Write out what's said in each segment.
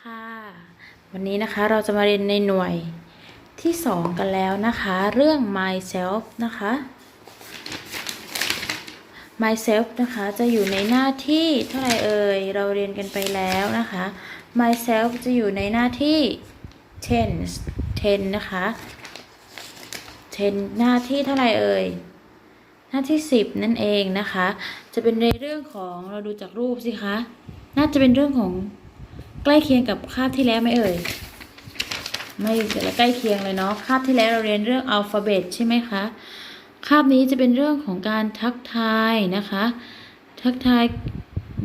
ค่ะ วันนี้นะคะเราจะมาเรียนในหน่วยที่สองกันแล้วนะคะ เรื่อง myself นะคะ myself นะคะจะอยู่ในหน้าที่เท่าไหร่เอ่ยเราเรียนกันไปแล้วนะคะ myself จะอยู่ในหน้าที่10 10นะคะ10หน้าที่เท่าไหร่เอ่ยหน้าที่ 10 นั่นเองนะคะ จะเป็นในเรื่องของเราดูจากรูปสิคะน่าจะเป็นเรื่องของ ใกล้เคียงกับคาบที่แล้วไหมเอ่ย ไม่จะใกล้เคียงเลยเนาะคาบที่แล้วเราเรียนเรื่องอัลฟาเบตใช่ไหมคะคาบนี้จะเป็นเรื่องของการทักทายนะคะ ทักทาย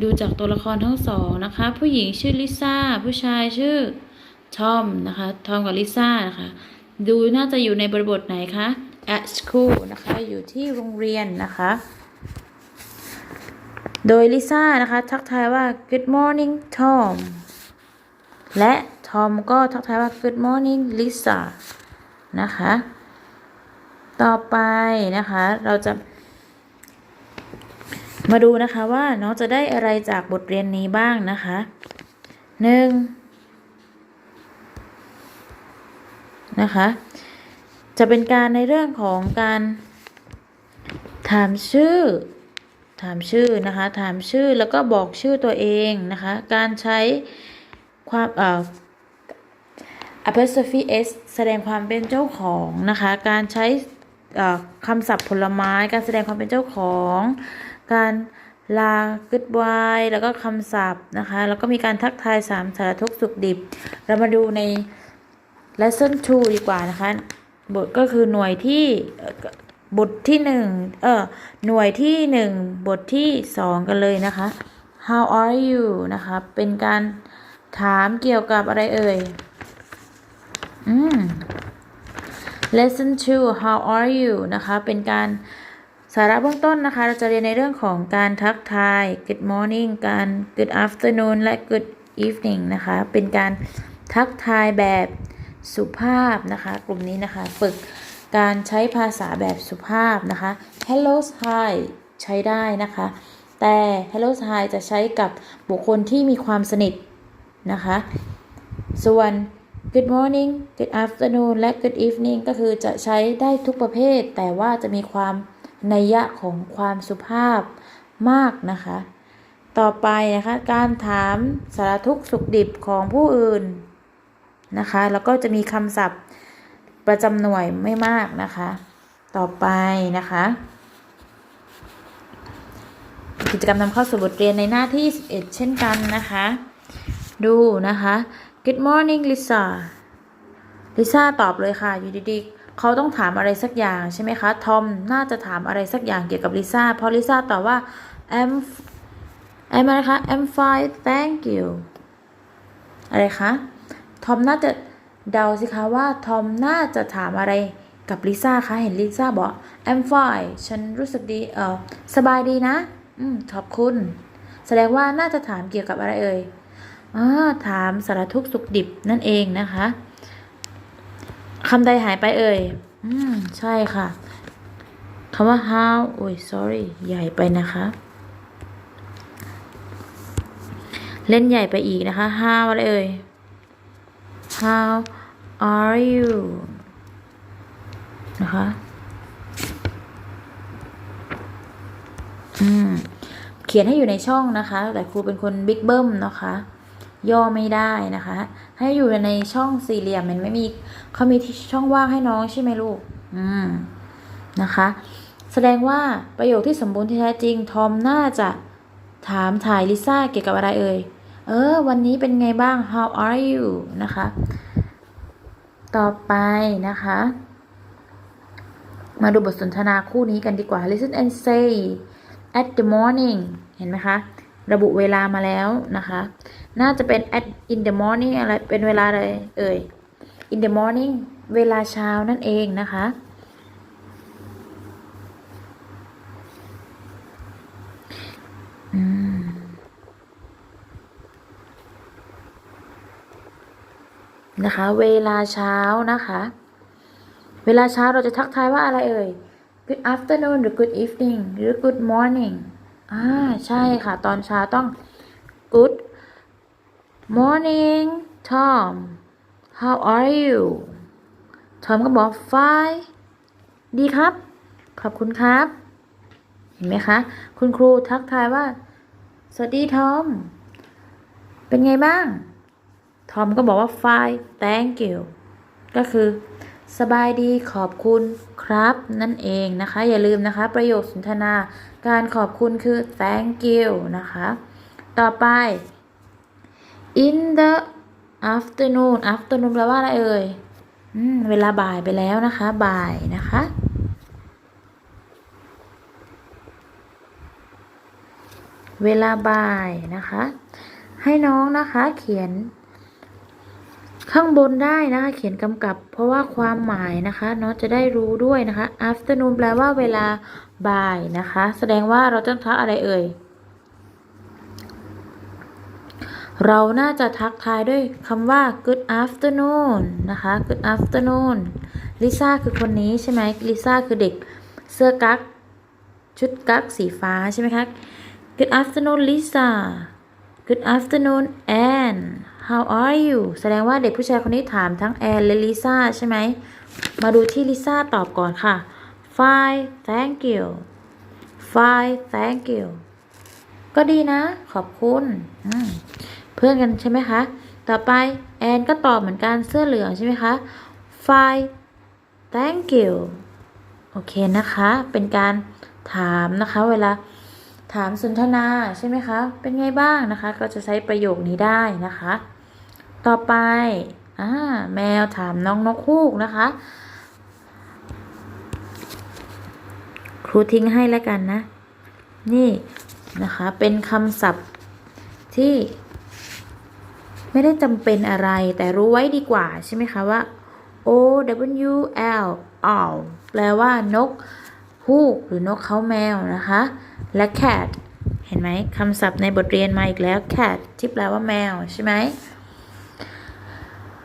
ดูจากตัวละครทั้งสองนะคะ ผู้หญิงชื่อลิซ่าผู้ชายชื่อทอมนะคะทอมกับลิซ่านะคะดูน่าจะอยู่ในบริบทไหนคะ at school นะคะอยู่ที่โรงเรียนนะคะ โดยลิซ่านะคะ ทักทายว่า good morning Tom และทอมก็ทักทายว่า good morning Lisa นะคะ ต่อไปนะคะ เราจะ มาดูนะคะว่าน้องจะได้อะไรจากบทเรียนนี้บ้างนะคะหนึ่งนะคะ จะเป็นการในเรื่องของการถามชื่อ ถามชื่อนะคะ ถามชื่อแล้วก็บอกชื่อตัวเองนะคะ การใช้ ความเอ่อ apostrophe s แสดงความเป็นเจ้าของนะคะ การใช้คำศัพท์ผลไม้ การแสดงความเป็นเจ้าของ การลา goodbye แล้วก็คำศัพท์นะคะ แล้วก็มีการทักทายสามสารทุกสุขดิบ เรามาดูใน lesson 2 ดีกว่านะคะ บทก็คือหน่วยที่บทที่หนึ่งเออหน่วยที่หนึ่งบทที่สองกันเลยนะคะ how are you นะคะ เป็นการ ถามเกี่ยวกับอะไรเอ่ย อืม lesson 2 how are you นะคะ เป็นการสาระเบื้องต้นนะคะ เราจะเรียนในเรื่องของการทักทาย good morning การ good afternoon และ good evening นะคะ เป็นการทักทายแบบสุภาพนะคะ กลุ่มนี้นะคะ ฝึกการใช้ภาษาแบบสุภาพนะคะ hello hi ใช้ได้นะคะ แต่ hello hi จะใช้กับบุคคลที่มีความสนิท นะคะ ส่วน good morning good afternoon และ good evening ก็คือจะใช้ได้ทุกประเภท แต่ว่าจะมีความนัยยะของความสุภาพมากนะคะ ต่อไปนะคะ การถามสารทุกสุขดิบของผู้อื่นนะคะ แล้วก็จะมีคำศัพท์ประจำหน่วยไม่มากนะคะ ต่อไปนะคะ กิจกรรมนำเข้าสู่บทเรียนในหน้าที่ 11 เช่นกันนะคะ ดูนะคะ Good morning Lisa ลิซ่าตอบเลยค่ะอยู่ดีๆเขาต้องถามอะไรสักอย่างใช่ไหมคะทอมน่าจะถามอะไรสักอย่างเกี่ยวกับลิซ่าเพราะลิซ่าตอบว่า I'm I'm อะไรคะ I'm fine thank you อะไรคะทอมน่าจะเดาสิคะว่าทอมน่าจะถามอะไรกับลิซ่าคะเห็นลิซ่าบอก I'm fine ฉันรู้สึกดีเออสบายดีนะ อืมขอบคุณ แสดงว่าน่าจะถามเกี่ยวกับอะไรเอ่ย ถามสารทุกสุขดิบนั่นเองนะคะคำใดหายไปเอ่ย อืม ใช่ค่ะคำว่า how โอ้ย sorry ใหญ่ไปนะคะ เล่นใหญ่ไปอีกนะคะ how อะไรเอ่ย how are you นะคะอืม เขียนให้อยู่ในช่องนะคะ แต่ครูเป็นคนบิ๊กเบิ้มนะคะ ย่อไม่ได้นะคะ ให้อยู่ในช่องสี่เหลี่ยมมันไม่มีเขามีช่องว่างให้น้องใช่ไหมลูก อืมนะคะ แสดงว่าประโยคที่สมบูรณ์ที่แท้จริง ทอมน่าจะถามถ่ายลิซ่าเกี่ยวกับอะไรเอ่ย เออ วันนี้เป็นไงบ้าง how are you นะคะ ต่อไปนะคะ มาดูบทสนทนาคู่นี้กันดีกว่า listen and say at the morning เห็นไหมคะ ระบุเวลามาแล้วนะคะ น่าจะเป็น at in the morning อะไร เป็นเวลาอะไรเอ่ย in the morning เวลาเช้านั่นเองนะคะ อืม นะคะ เวลาเช้านะคะ เวลาเช้าเราจะทักทายว่าอะไรเอ่ย good afternoon หรือ good evening หรือ good morning อ่า ใช่ค่ะ ตอนเช้าต้อง morning Tom how are you Tom ก็บอก fine ดีครับ ขอบคุณครับ เห็นไหมคะ คุณครูทักทายว่า สวัสดีทอม เป็นไงบ้าง ทอมก็บอกว่า fine thank you ก็คือ สบายดีขอบคุณครับ นั่นเองนะคะ อย่าลืมนะคะ ประโยคสนทนา การขอบคุณคือ thank you นะคะ ต่อไป in the afternoon afternoon แปลว่าอะไรเอ่ยเวลาบ่ายไปแล้วนะคะ บ่ายนะคะ เวลาบ่ายนะคะ ให้น้องนะคะเขียน ข้างบนได้นะคะ เขียนกำกับ เพราะว่าความหมายนะคะเนาะจะได้รู้ด้วยนะคะ afternoon แปลว่าเวลาบ่ายนะคะ แสดงว่าเราต้องทักอะไรเอ่ย เราน่าจะทักทายด้วยคำว่า good afternoon นะคะ good afternoon ลิซ่าคือคนนี้ใช่ไหมลิซ่าคือเด็กเสื้อกั๊กชุดกั๊กสีฟ้าใช่ไหมคะ good afternoon Lisa good afternoon Anne how are you แสดงว่าเด็กผู้ชายคนนี้ถามทั้งแอนและลิซ่าใช่ไหม มาดูที่ลิซ่าตอบก่อนค่ะ fine thank you fine thank you ก็ดีนะ ขอบคุณ อืม เพื่อนกันใช่ไหมคะ ต่อไปแอนก็ตอบเหมือนกันเสื้อเหลืองใช่ไหมคะ fine thank you โอเคนะคะ เป็นการถามนะคะ เวลาถามสนทนาใช่ไหมคะ เป็นไงบ้างนะคะ ก็จะใช้ประโยคนี้ได้นะคะ ต่อไปอ่าแมวถามน้องนกฮูกนะคะ ครูทิ้งให้แล้วกันนะ นี่นะคะ เป็นคำศัพท์ที่ ไม่ได้จำเป็นอะไรแต่รู้ไว้ดีกว่าใช่ไหมคะว่า O W L owl แปลว่านกฮูกหรือนกเขาแมวนะคะ และ cat เห็นไหมคำศัพท์ในบทเรียนมาอีกแล้ว cat ที่แปลว่าแมวใช่ไหม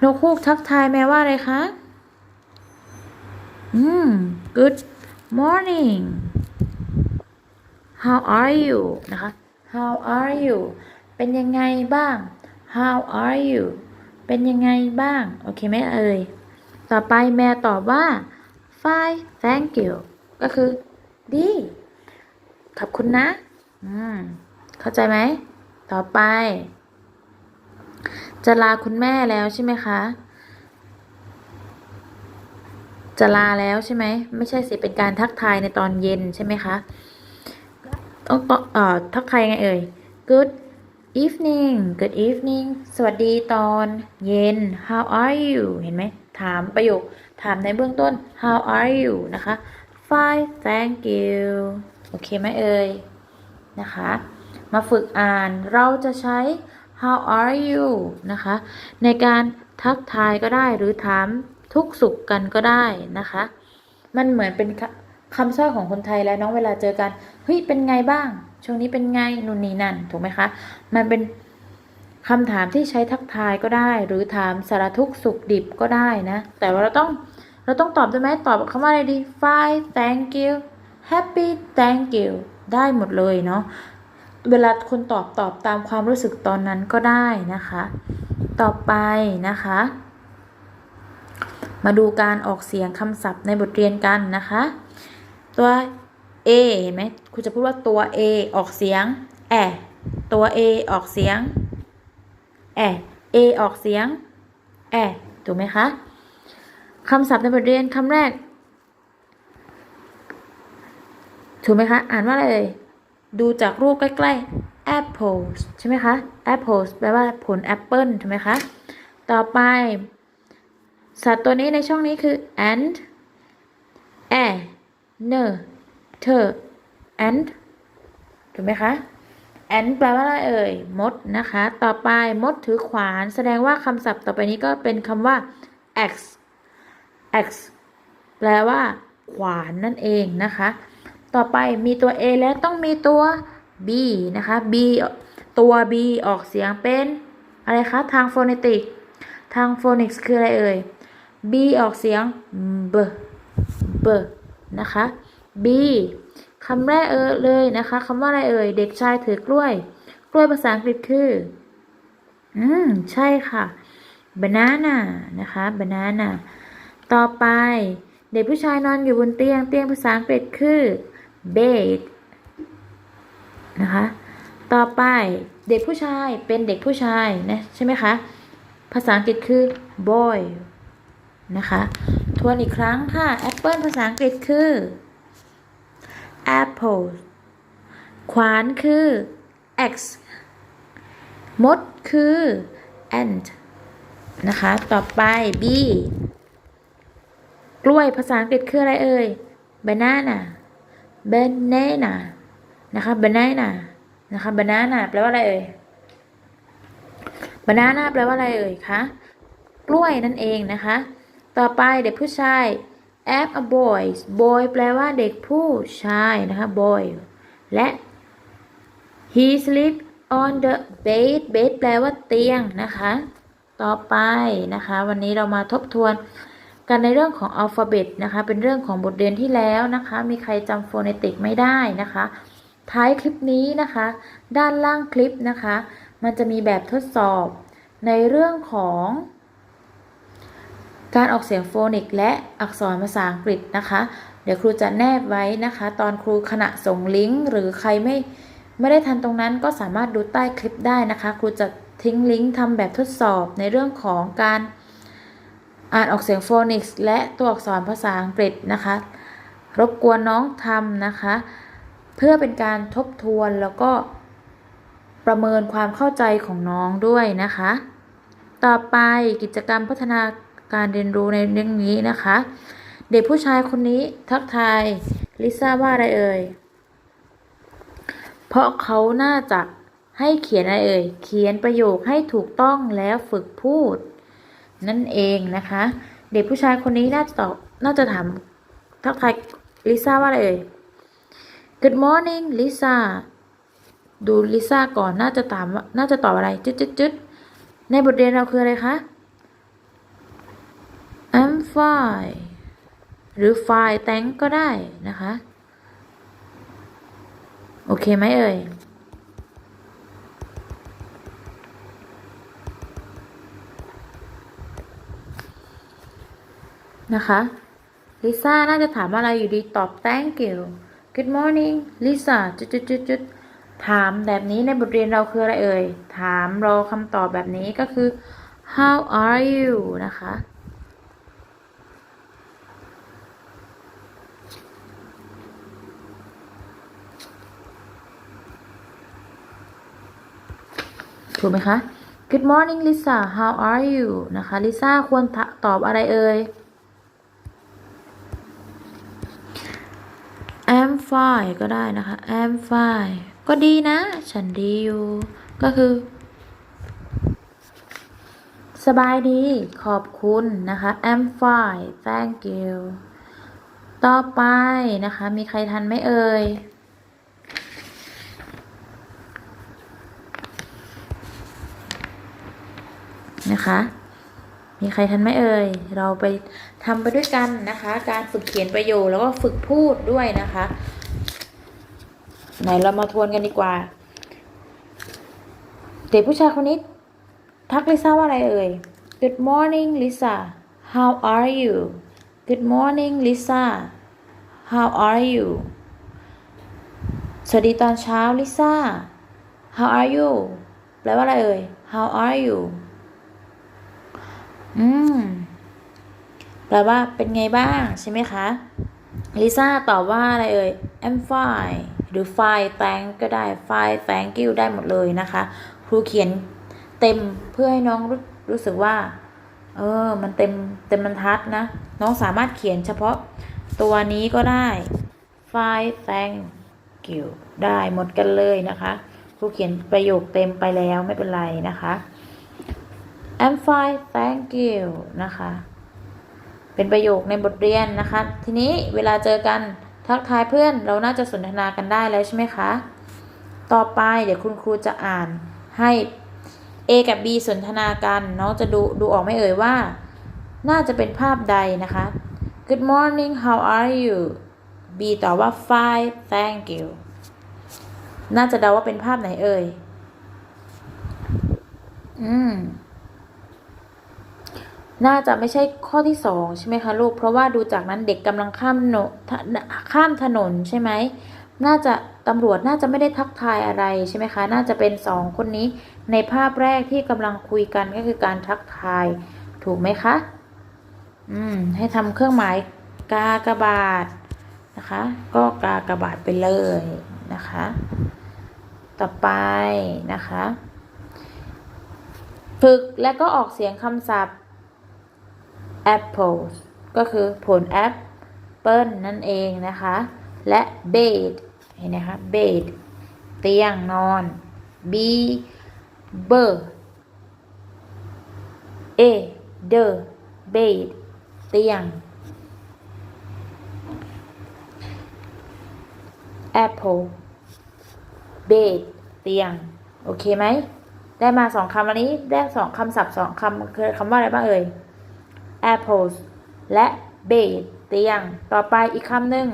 นกฮูกทักทายแมวว่าอะไรคะ อืม good morning how are you นะคะ how are you เป็นยังไงบ้าง how are you เป็นยังไงบ้าง โอเคไหมเอ่ย ต่อไปแม่ตอบว่า fine thank you ก็คือ ดี ขอบคุณนะ อืม เข้าใจไหม ต่อไป จะลาคุณแม่แล้วใช่ไหมคะ จะลาแล้วใช่ไหม ไม่ใช่สิ เป็นการทักทายในตอนเย็นใช่ไหมคะ ต้องเอ่อทักทายไงเอ่ย Good evening Good evening สวัสดีตอนเย็น How are you เห็นไหม ถามประโยค ถามในเบื้องต้น How are you นะคะ Fine thank you โอเคไหมเอ่ย นะคะ มาฝึกอ่าน เราจะใช้ how are you นะคะ ในการทักทายก็ได้หรือถามทุกสุขกันก็ได้นะคะ มันเหมือนเป็นคำสร้อยของคนไทยแล้วน้องเวลาเจอกัน เฮ้ย เป็นไงบ้าง ช่วงนี้เป็นไงนู่นนี่นั่นถูกไหมคะ มันเป็นคำถามที่ใช้ทักทายก็ได้ หรือถามสารทุกสุขดิบก็ได้นะ แต่ว่าเราต้องเราต้องตอบได้ไหมตอบคำว่าอะไรดี fine thank you happy thank you ได้หมดเลยเนาะเวลาคนตอบตอบตามความรู้สึกตอนนั้นก็ได้นะคะ ต่อไปนะคะ มาดูการออกเสียงคำศัพท์ในบทเรียนกันนะคะ ตัว A เห็นไหมครูจะพูดว่าตัว A ออกเสียงแอตัว A ออกเสียงแอ A ออกเสียงแอถูกไหมคะคำศัพท์ในบทเรียนคำแรก ถูกไหมคะ อ่านว่าอะไรเอ่ยดูจากรูปใกล้ๆ apples ใช่ไหมคะ apples แปลว่าผลแอปเปิลถูกไหมคะ ต่อไป สัตว์ตัวนี้ในช่องนี้คือ ant a n t ant ถูกไหมคะ ant แปลว่าอะไรเอ่ย มดนะคะ ต่อไปมดถือขวาน แสดงว่าคำศัพท์ต่อไปนี้ก็เป็นคำว่า ax ax แปลว่า ขวานนั่นเองนะคะ ต่อไปมีตัว A และต้องมีตัว B นะคะ B ตัว B ออกเสียงเป็น อะไรคะ ทางโฟเนติก ทางโฟนิกส์คืออะไรเอ่ย B ออกเสียง b b นะคะ B คำแรกเออเลยนะคะคำว่าอะไรเอ่ย เด็กชายถือกล้วย กล้วยภาษาอังกฤษคือ อืม ใช่ค่ะ banana นะคะ banana ต่อไป เด็กผู้ชายนอนอยู่บนเตียง เตียงภาษาอังกฤษคือ bed นะคะ ต่อไปเด็กผู้ชายเป็นเด็กผู้ชายนะใช่ไหมคะ ภาษาอังกฤษคือ boy นะคะ ทวนอีกครั้งค่ะ apple ภาษาอังกฤษคือ apple ขวานคือ x มดคือ ant นะคะ ต่อไป b กล้วยภาษาอังกฤษคืออะไรเอ่ย banana banana นะคะ banana นะคะ banana แปลว่าอะไรเอ่ย banana แปลว่าอะไรเอ่ยคะ กล้วยนั่นเองนะคะ ต่อไปเด็กผู้ชาย am a boy boy แปลว่าเด็กผู้ชายนะคะ boy และ he sleep on the bed bed แปลว่าเตียงนะคะ ต่อไปนะคะ วันนี้เรามาทบทวนกันในเรื่องของอัลฟาเบตนะคะ เป็นเรื่องของบทเรียนที่แล้วนะคะ มีใครจำโฟเนติกไม่ได้นะคะ ท้ายคลิปนี้นะคะ ด้านล่างคลิปนะคะ มันจะมีแบบทดสอบในเรื่องของ การออกเสียงโฟนิกและอักษรภาษาอังกฤษนะคะ เดี๋ยวครูจะแนบไว้นะคะ ตอนครูขณะส่งลิงก์ หรือใครไม่ไม่ได้ทันตรงนั้นก็สามารถดูใต้คลิปได้นะคะ ครูจะทิ้งลิงก์ทำแบบทดสอบในเรื่องของการอ่านออกเสียงโฟนิกส์และตัวอักษรภาษาอังกฤษนะคะ รบกวนน้องทำนะคะ เพื่อเป็นการทบทวนแล้วก็ประเมินความเข้าใจของน้องด้วยนะคะ ต่อไปกิจกรรมพัฒนา การเรียนรู้ในเรื่องนี้นะคะ เด็กผู้ชายคนนี้ทักทายลิซ่าว่าอะไรเอ่ย เพราะเขาน่าจะให้เขียนอะไรเอ่ย เขียนประโยคให้ถูกต้องแล้วฝึกพูด นั่นเองนะคะ เด็กผู้ชายคนนี้น่าจะตอบน่าจะถามทักทายลิซ่าว่าอะไรเอ่ย Good morning ลิซ่าดูลิซ่าก่อนน่าจะถามน่าจะตอบอะไรจุดจุดจุดในบทเรียนเราคืออะไรคะ I'm fine หรือ fine thank ก็ได้นะคะ โอเคไหมเอ่ยนะคะลิซ่าน่าจะถามอะไรอยู่ดีตอบ thank you good morning ลิซ่าจุดจุดจุดจุดถามแบบนี้ในบทเรียนเราคืออะไรเอ่ย ถามรอคำตอบแบบนี้ก็คือ how are you นะคะ ถูกไหมคะ Good morning Lisa how are you นะคะลิซ่าควรตอบอะไรเอ่ย I'm fine ก็ได้นะคะ I'm fine ก็ดีนะ ฉันดีอยู่ ก็คือ สบายดี ขอบคุณนะคะ I'm fine thank you ต่อไปนะคะ มีใครทันไหมเอ่ย นะคะ มีใครทันไหมเอ่ย เราไปทำไปด้วยกันนะคะ การฝึกเขียนประโยคแล้วก็ฝึกพูดด้วยนะคะ ไหนเรามาทวนกันดีกว่า เด็กผู้ชายคนนี้ ทักลิซ่าว่าอะไรเอ่ย Good morning Lisa how are you Good morning Lisa how are you สวัสดีตอนเช้าลิซ่า how are you แปลว่าอะไรเอ่ย how are you อืม แปลว่าเป็นไงบ้างใช่ไหมคะ ลิซ่าตอบว่าอะไรเอ่ย I'm fine หรือ fine thank ก็ได้ fine thank you ได้หมดเลยนะคะ ครูเขียนเต็มเพื่อให้น้องรู้รู้สึกว่า เออ มันเต็มเต็มบรรทัดนะ น้องสามารถเขียนเฉพาะตัวนี้ก็ได้ fine thank you ได้หมดกันเลยนะคะ ครูเขียนประโยคเต็มไปแล้วไม่เป็นไรนะคะ I'm fine thank you นะคะ เป็นประโยคในบทเรียนนะคะ ทีนี้เวลาเจอกันทักทายเพื่อนเราน่าจะสนทนากันได้แล้วใช่ไหมคะ ต่อไปเดี๋ยวคุณครูจะอ่านให้ A กับ B สนทนากันน้องจะดูดูออกไหม่เอ่ยว่า น่าจะเป็นภาพใดนะคะ Good morning how are you B ตอบว่า fine thank you น่าจะเดาว่าเป็นภาพไหนเอ่ย อืม น่าจะไม่ใช่ข้อที่สองใช่ไหมคะลูก เพราะว่าดูจากนั้นเด็กกำลังข้ามถนนข้ามถนนใช่ไหม น่าจะตำรวจน่าจะไม่ได้ทักทายอะไรใช่ไหมคะ น่าจะเป็นสองคนนี้ในภาพแรกที่กำลังคุยกันก็คือการทักทาย ถูกไหมคะ อืม ให้ทำเครื่องหมายกากระบาทนะคะ ก็กากระบาทไปเลยนะคะ ต่อไปนะคะ ฝึกและก็ออกเสียงคำศัพท์ apples ก็คือผลแอปเปิลนั่นเองนะคะ และ bed เห็นไหมคะ bed เตียงนอน b b a d bed เตียง apple bed เตียง โอเคไหม ได้มาสองคำอันนี้ ได้สองคำศัพท์สองคำคือคำว่าอะไรบ้างเอ่ย apples และ bed เตียง ต่อไปอีกคำหนึ่ง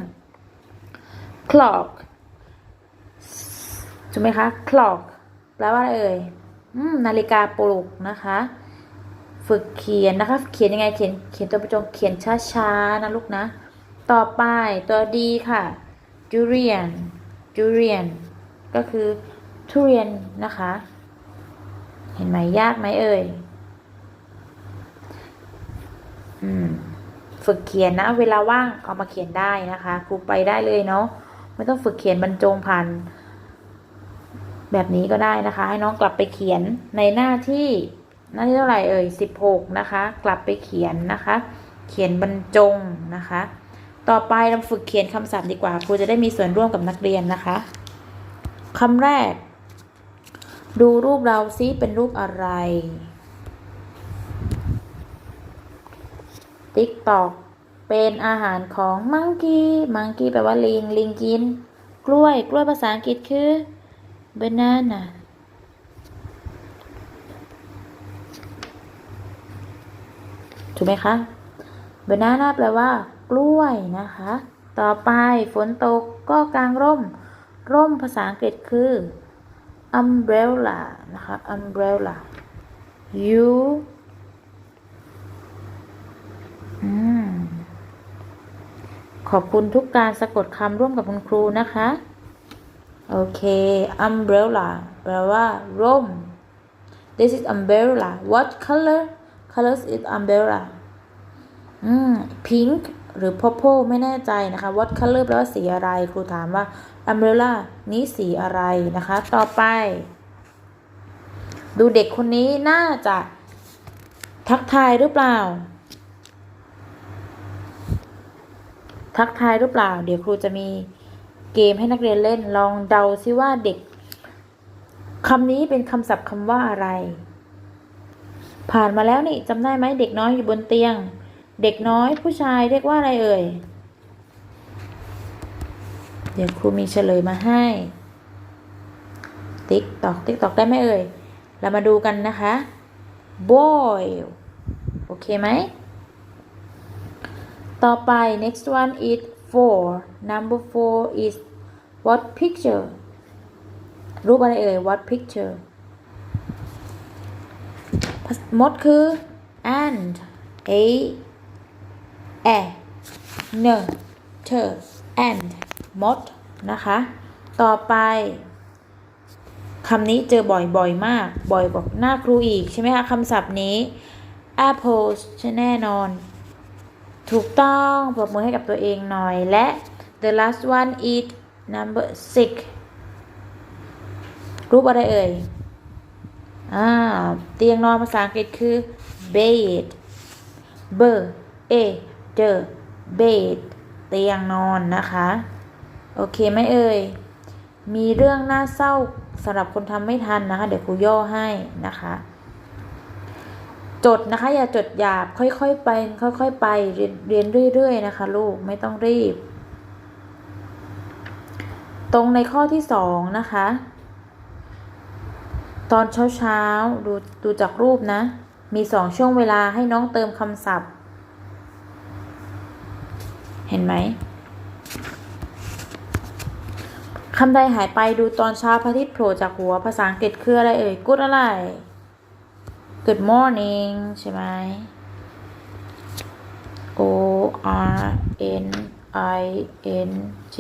clock ถูกไหมคะ clock แปลว่าอะไรเอ่ยนาฬิกาปลุกนะคะ ฝึกเขียนนะคะ เขียนยังไง เขียน เขียนตัวประจง เขียนช้าๆนะลูกนะ ต่อไปตัวดีค่ะ durian durian ก็คือทุเรียนนะคะ เห็นไหมยากไหมเอ่ย ฝึกเขียนนะ เวลาว่างเอามาเขียนได้นะคะครูไปได้เลยเนาะไม่ต้องฝึกเขียนบรรจงผ่านแบบนี้ก็ได้นะคะ ให้น้องกลับไปเขียนในหน้าที่หน้าที่เท่าไหร่เอ่ยสิบหกนะคะ กลับไปเขียนนะคะ เขียนบรรจงนะคะ ต่อไปเราฝึกเขียนคำศัพท์ดีกว่า ครูจะได้มีส่วนร่วมกับนักเรียนนะคะคำแรก ดูรูปเราซิเป็นรูปอะไร ติ๊กตอกเป็นอาหารของมังกี้มังกี้แปลว่าลิง ลิงกิน กล้วย กล้วยภาษาอังกฤษคือ banana ถูกไหมคะ banana แปลว่า กล้วยนะคะ ต่อไปฝนตกก็กางร่ม ร่มภาษาอังกฤษคือ umbrella นะคะ umbrella you ขอบคุณทุกการสะกดคำร่วมกับคุณครูนะคะ โอเค umbrella แปลว่า ร่ม this is umbrella what color colors is umbrella อืม pink หรือ purple ไม่แน่ใจนะคะ what color แปลว่าสีอะไร ครูถามว่า umbrella นี้สีอะไรนะคะ ต่อไป ดูเด็กคนนี้น่าจะทักทายหรือเปล่า ทักทายหรือเปล่า เดี๋ยวครูจะมีเกมให้นักเรียนเล่น ลองเดาซิว่าเด็กคำนี้เป็นคำศัพท์คำว่าอะไร ผ่านมาแล้วนี่จำได้ไหมเด็กน้อยอยู่บนเตียง เด็กน้อยผู้ชายเรียกว่าอะไรเอ่ย เดี๋ยวครูมีเฉลยมาให้ ติ๊กตอกติ๊กตอกได้ไหมเอ่ย เรามาดูกันนะคะ boy โอเคไหม ต่อไป next one is four number four is what picture รูปอะไรเอ่ย what picture มดคือ and a a n t and มดนะคะ ต่อไปคำนี้เจอบ่อยๆมาก บ่อยกว่าหน้าครูอีกใช่ไหมคะคำศัพท์นี้ apples ใช่แน่นอน ถูกต้องปรบมือให้กับตัวเองหน่อยและ the last one is number six รูปอะไรเอ่ยอ่าเตียงนอนภาษาอังกฤษคือ bed b a d bed เตียงนอนนะคะ โอเคไหมเอ่ย มีเรื่องน่าเศร้าสำหรับคนทำไม่ทันนะคะ เดี๋ยวครูย่อให้นะคะ จดนะคะ อย่าจดหยาบค่อยๆไป ค่อย ๆ ไปเรียนเรียนเรื่อย ๆ นะคะ ลูกไม่ต้องรีบ ตรงในข้อที่สองนะคะ ตอนเช้าๆดูดูจากรูปนะ มีสองช่วงเวลาให้น้องเติมคำศัพท์ เห็นไหมคำใดหายไปดูตอนเช้าพระอาทิตย์โผล่จากหัวภาษาอังกฤษคืออะไรเอ่ยกุดอะไร good morning ใช่ไหม O R N I N G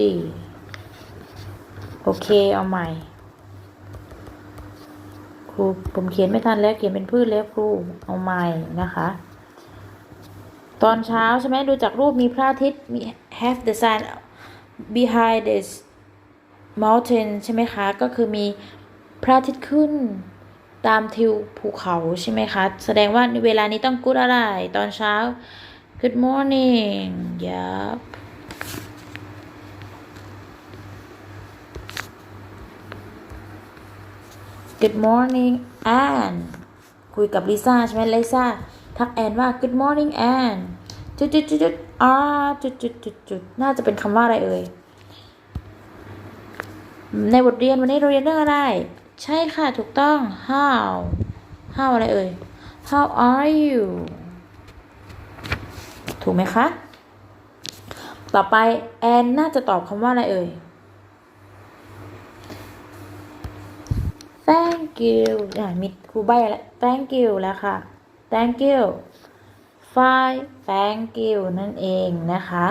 โอเค เอาใหม่ ครู ผมเขียนไม่ทันแล้ว เขียนเป็นพืชแล้วครู เอาใหม่นะคะ ตอนเช้าใช่ไหม ดูจากรูปมีพระอาทิตย์ มี have the sun behind this mountain ใช่ไหมคะ ก็คือมีพระอาทิตย์ขึ้น ตามทิวภูเขาใช่ไหมคะ แสดงว่าเวลานี้ต้อง good อะไร ตอนเช้า good morning yup good morning แอนคุยกับลิซ่าใช่ไหมลิซ่าทักแอนว่า good morning แอนจุดจุดจุดจุดอ่าจุดจุดจุดจุดน่าจะเป็นคำว่าอะไรเอ่ย ในบทเรียนวันนี้เราเรียนเรื่องอะไร ใช่ค่ะ ถูกต้อง how how อะไรเอ่ย how are you ถูกไหมคะ ต่อไปแอนน่าจะตอบคำว่าอะไรเอ่ย thank you อ่ามีครูใบแล้ว thank you แล้วค่ะ thank you fine thank you นั่นเองนะคะ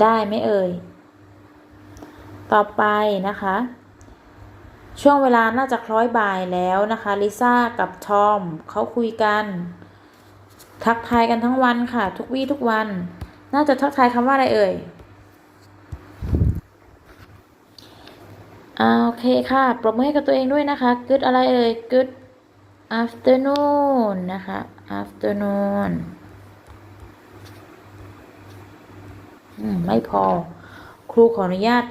ได้ไหมเอ่ย ต่อไปนะคะ ช่วงเวลาน่าจะคล้อยบ่ายแล้วนะคะลิซ่ากับทอมเขาคุยกัน ทักทายกันทั้งวันค่ะ ทุกวี่ทุกวัน น่าจะทักทายคำว่าอะไรเอ่ยอ่าโอเคค่ะ ปรบมือให้กับตัวเองด้วยนะคะ good อะไรเอ่ย good afternoon นะคะ afternoon อืม ไม่พอ ครูขออนุญาต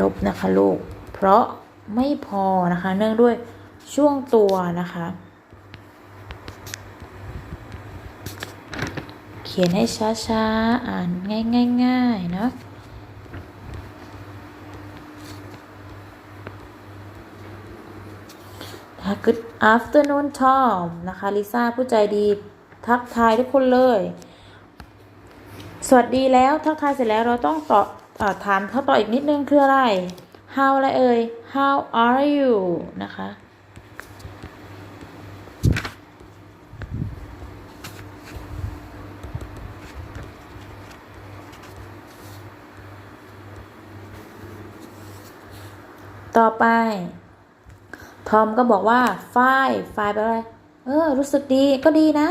ลบนะคะลูก เพราะไม่พอนะคะ เนื่องด้วยช่วงตัวนะคะ เขียนให้ช้าๆ อ่านง่ายๆเนาะ Good afternoon Tom นะคะลิซ่าผู้ใจดีทักทายทุกคนเลย สวัสดีแล้วทักทายเสร็จแล้วเราต้องตอบอ ถามเขาต่ออีกนิดนึงคืออะไร how อะไรเอ่ย how are you นะคะ ต่อไป ทอมก็บอกว่า ฝ้ายฝ้ายแปลว่าอะไรเออ รู้สึกดีก็ดีนะ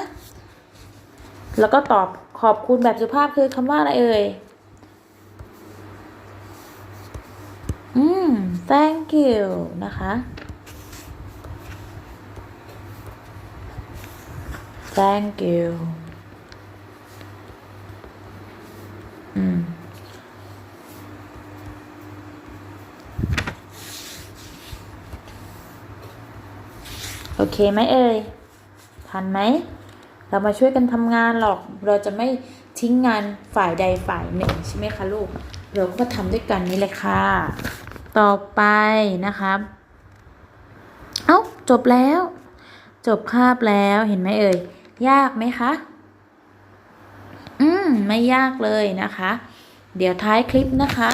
แล้วก็ตอบขอบคุณแบบสุภาพคือคำว่าอะไรเอ่ย อืม thank you นะคะ thank you อืม โอเคไหมเอ่ย ทันไหม เรามาช่วยกันทำงานหรอก เราจะไม่ทิ้งงานฝ่ายใดฝ่ายหนึ่งใช่ไหมคะลูก เราก็ทำด้วยกันนี่เลยค่ะ ต่อไปนะครับ เอ้าจบแล้ว จบคาบแล้วเห็นไหมเอ่ย ยากไหมคะ อืม ไม่ยากเลยนะคะ เดี๋ยวท้ายคลิปนะคะ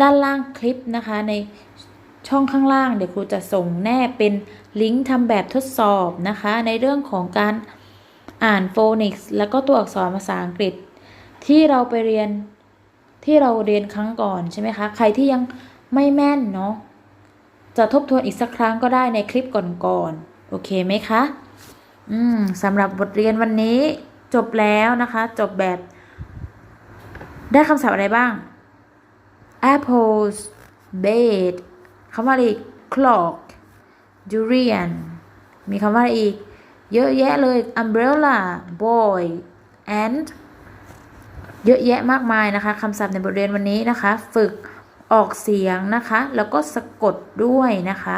ด้านล่างคลิปนะคะในช่องข้างล่างเดี๋ยวครูจะส่งแนบเป็นลิงก์ทำแบบทดสอบนะคะ ในเรื่องของการอ่านโฟนิกส์แล้วก็ตัวอักษรภาษาอังกฤษ ที่เราไปเรียน ที่เราเรียนครั้งก่อนใช่ไหมคะ ใครที่ยังไม่แม่นเนาะจะทบทวนอีกสักครั้งก็ได้ในคลิปก่อนๆโอเคไหมคะอืมสำหรับบทเรียนวันนี้จบแล้วนะคะ จบแบบ ได้คำศัพท์อะไรบ้าง apples bed คำว่าอะไรอีก clock durian มีคำว่าอะไรอีก เยอะแยะเลย umbrella boy and เยอะแยะมากมายนะคะคำศัพท์ในบทเรียนวันนี้นะคะ ฝึกออกเสียงนะคะ แล้วก็สะกดด้วยนะคะ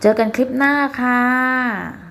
เจอกันคลิปหน้าค่ะ